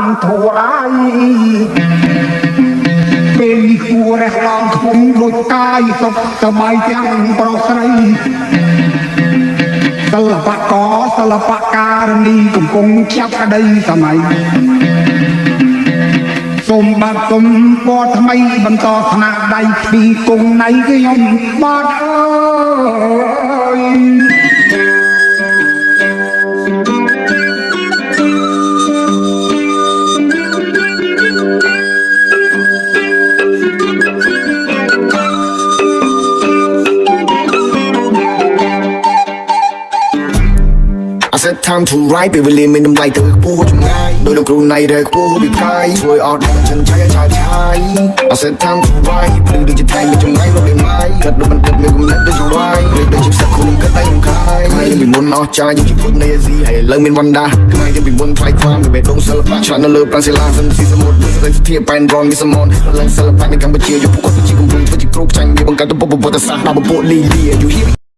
មធួយពេលនេះគួររះឡងខ្ញុំដូចកាយសុខតមៃទាំងប្រុសស្រីសិល្បករសិល្បការនីកំពុងចាប់ក្តីសម័យសូមបាទគុំពណ៌ថ្មីបន្តស្នាដៃពីគង់ណៃខ្ញុំបាទអើ I said time to ride ពេលវេលាមានតម្លៃទៅខ្ពស់ចម្ងាយដោយលោកគ្រូណៃដែលខ្ពស់ពីផ្កាយធ្វើអត់ដល់ចិនឆាយឆាយឆាយ I said time to ride ភ្លឺដូចជាថៃមានចម្ងាយមកពីម៉ាយកាត់ដូចមិនគិតមានគំនិតដូចជាវាយព្រេកដូចជាផ្សឹកគុំកាត់ដៃមិនខាយខ្មែរយើងពីមុនអស់ចាយើងជាពុទ្ធនៃអាស៊ីហើយឡើងមានវណ្ដាខ្មែរយើងពីមុនថ្លៃខ្វាមមានបេះដូងសិល្បៈឆ្លាតនៅលើប្រាំងសិលាសិនស៊ីសមុទ្រសេរីភាពបែនរងវាសមនឡើងសិល្បៈនៅកម្ពុជាយកពួកគាត់ជាគំរូធ្វើជាគ្រូចាញ់វាបង្កើតទៅពុទ្ធសាសនាដល់ពពួកលីលី you hear me